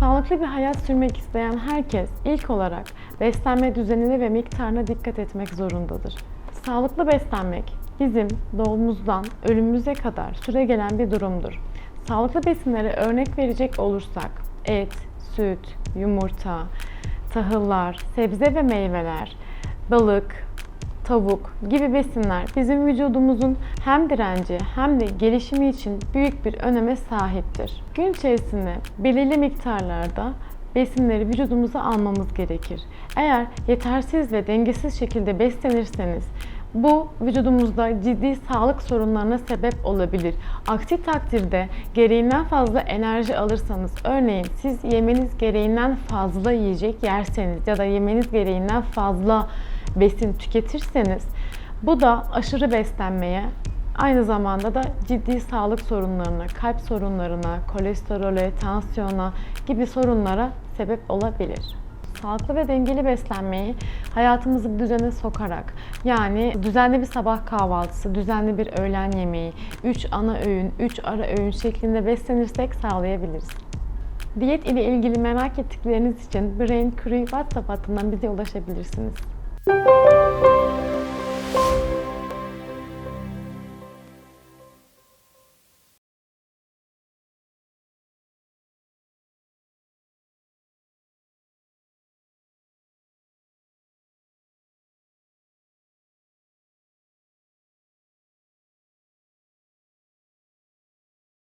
Sağlıklı bir hayat sürmek isteyen herkes ilk olarak beslenme düzenine ve miktarına dikkat etmek zorundadır. Sağlıklı beslenmek bizim doğumumuzdan ölümümüze kadar süre gelen bir durumdur. Sağlıklı besinlere örnek verecek olursak et, süt, yumurta, tahıllar, sebze ve meyveler, balık, tavuk gibi besinler bizim vücudumuzun hem direnci hem de gelişimi için büyük bir öneme sahiptir. Gün içerisinde belirli miktarlarda besinleri vücudumuza almamız gerekir. Eğer yetersiz ve dengesiz şekilde beslenirseniz bu vücudumuzda ciddi sağlık sorunlarına sebep olabilir. Aksi takdirde gereğinden fazla enerji alırsanız, örneğin siz yemeniz gereğinden fazla yiyecek yerseniz ya da yemeniz gereğinden fazla besin tüketirseniz bu da aşırı beslenmeye aynı zamanda da ciddi sağlık sorunlarına, kalp sorunlarına, kolesterole, tansiyona gibi sorunlara sebep olabilir. Sağlıklı ve dengeli beslenmeyi hayatımızı düzene sokarak yani düzenli bir sabah kahvaltısı, düzenli bir öğlen yemeği, 3 ana öğün, 3 ara öğün şeklinde beslenirsek sağlayabiliriz. Diyet ile ilgili merak ettikleriniz için Brain Crew WhatsApp hattından bize ulaşabilirsiniz. Música